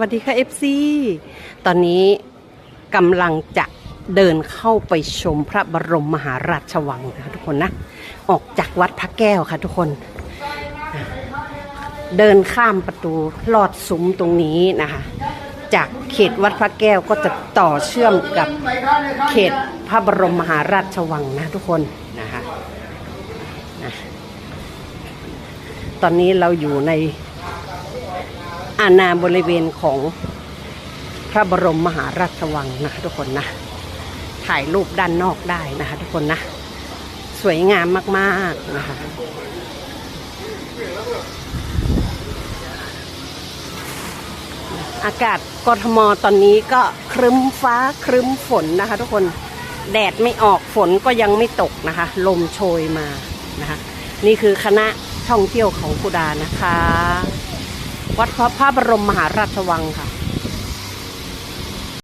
วัสดีค่ะ FC ตอนนี้กำลังจะเดินเข้าไปชมพระบรมมหาราชวังนะคะทุกคนนะ ออกจากวัดพระแก้วค่ะทุกคน เดินข้ามประตูลอดซุ้มตรงนี้นะคะ จากเขตวัดพระแก้วก็จะต่อเชื่อมกับเขตพระบรมมหาราชวังนะทุกคนนะคะนะตอนนี้เราอยู่ใน อาณาบริเวณของพระบรมมหาราชวังนะคะทุกคนนะถ่ายรูปด้านนอกได้นะคะทุกคนนะ สวยงามมากๆนะคะอากาศกทมตอนนี้ก็ครึ้มฟ้าครึ้มฝนนะคะทุกคนแดดไม่ออกฝนก็ยังไม่ตกนะคะ ลมโชยมานะคะ นี่คือคณะท่องเที่ยวของกุดานะคะ วัดพระพระบรมมหาราชวังค่ะ